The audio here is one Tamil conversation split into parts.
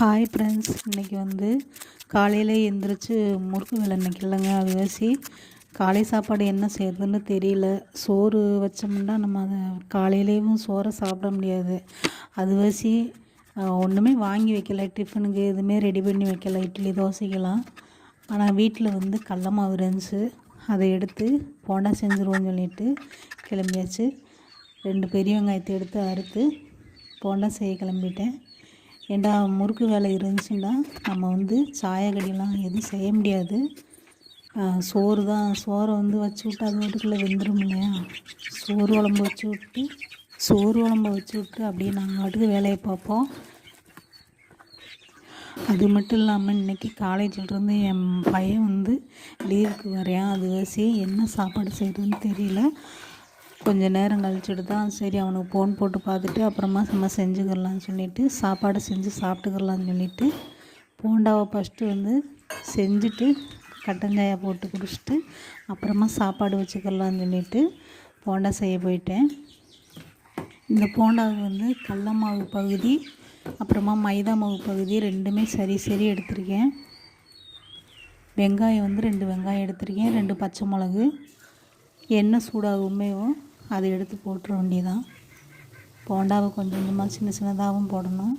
ஹாய் ஃப்ரெண்ட்ஸ் இன்றைக்கி வந்து காலையில் எழுந்திரிச்சு முறுக்கு வேலை இன்றைக்கி இல்லைங்க அதுவாசி காலை சாப்பாடு என்ன செய்கிறதுன்னு தெரியல. சோறு வச்சோம்னா நம்ம அதை காலையிலேயும் சோறை சாப்பிட முடியாது. அதுவாசி ஒன்றுமே வாங்கி வைக்கல. டிஃபனுக்கு எதுவுமே ரெடி பண்ணி வைக்கல. இட்லி தோசைக்கெல்லாம். ஆனால் வீட்டில் வந்து கடல மாவு இருந்துச்சு. அதை எடுத்து போண்டா செஞ்சுருவோன்னு சொல்லிட்டு கிளம்பியாச்சு. ரெண்டு பெரிய வெங்காயத்தை எடுத்து அறுத்து போண்டா செய்ய கிளம்பிட்டேன். ஏண்டா முறுக்கு வேலை இருந்துச்சுன்னா நம்ம வந்து சாயக்கடிலாம் எதுவும் செய்ய முடியாது. சோறு தான் சோறை வந்து வச்சு விட்டு அது வீட்டுக்குள்ளே வெந்துடும் இல்லையா? சோறு குழம்பு வச்சு விட்டு சோறு குழம்பு வச்சு விட்டு அப்படியே நாங்கள் வாட்டுக்கு வேலையை பார்ப்போம். அது மட்டும் இல்லாமல் இன்றைக்கி காலேஜிலிருந்து என் பையன் வந்து லீவுக்கு வரையான் அது வசி என்ன சாப்பாடு செய்கிறதுன்னு தெரியல. கொஞ்சம் நேரம் கழிச்சுட்டு தான் சரி அவனுக்கு ஃபோன் போட்டு பார்த்துட்டு அப்புறமா நம்ம செஞ்சுக்கிடலான்னு சொல்லிவிட்டு சாப்பாடு செஞ்சு சாப்பிட்டுக்கிடலான்னு சொல்லிவிட்டு போண்டாவை ஃபஸ்ட்டு வந்து செஞ்சுட்டு கட்டஞ்சாயை போட்டு குடிச்சிட்டு அப்புறமா சாப்பாடு வச்சுக்கிடலான்னு சொல்லிவிட்டு போண்டா செய்ய போயிட்டேன். இந்த போண்டாவுக்கு வந்து கடல மாவு பகுதி அப்புறமா மைதா மாவு பகுதி ரெண்டுமே சரி சரி எடுத்திருக்கேன். வெங்காயம் வந்து ரெண்டு வெங்காயம் எடுத்திருக்கேன் ரெண்டு பச்சை மிளகு எண்ணெய் சூடாகுமேவும் அதை எடுத்து போட்டுற வேண்டியதான் போண்டாவை கொஞ்சம் கொஞ்சமாக சின்ன சின்னதாகவும் போடணும்.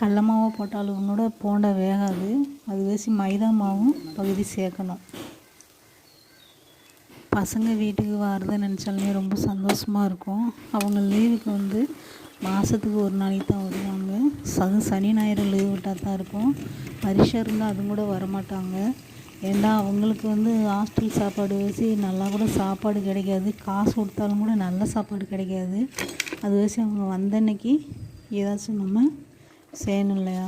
கடல மாவை போட்டாலும் கூட போண்டா வேகாது. அது வேசி மைதா மாவும் பகுதி சேர்க்கணும். பசங்க வீட்டுக்கு வரதை நினச்சாலுமே ரொம்ப சந்தோஷமாக இருக்கும். அவங்க லீவுக்கு வந்து மாதத்துக்கு ஒரு நாளைக்கு தான் வருவாங்க. சனி ஞாயிறு லீவ் விட்டால் தான் இருக்கும். பரிசை இருந்தால் அதுவும் கூட வரமாட்டாங்க. ஏன்னா அவங்களுக்கு வந்து ஹாஸ்டல் சாப்பாடு வச்சு நல்லா கூட சாப்பாடு கிடைக்காது. காசு கொடுத்தாலும் கூட நல்ல சாப்பாடு கிடைக்காது. அது வச்சு அவங்க வந்த அன்னைக்கு ஏதாச்சும் நம்ம செய்யணும் இல்லையா?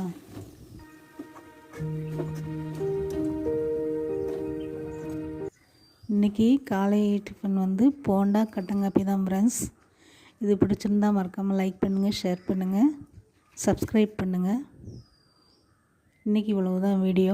இன்றைக்கி காலை டிஃபன் வந்து போண்டா கட்டங்காப்பி தான் ஃப்ரெண்ட்ஸ் இது பிடிச்சிருந்தா மறக்காமல் லைக் பண்ணுங்கள் ஷேர் பண்ணுங்கள் சப்ஸ்கிரைப் பண்ணுங்கள் இன்றைக்கி இவ்வளவு தான் வீடியோ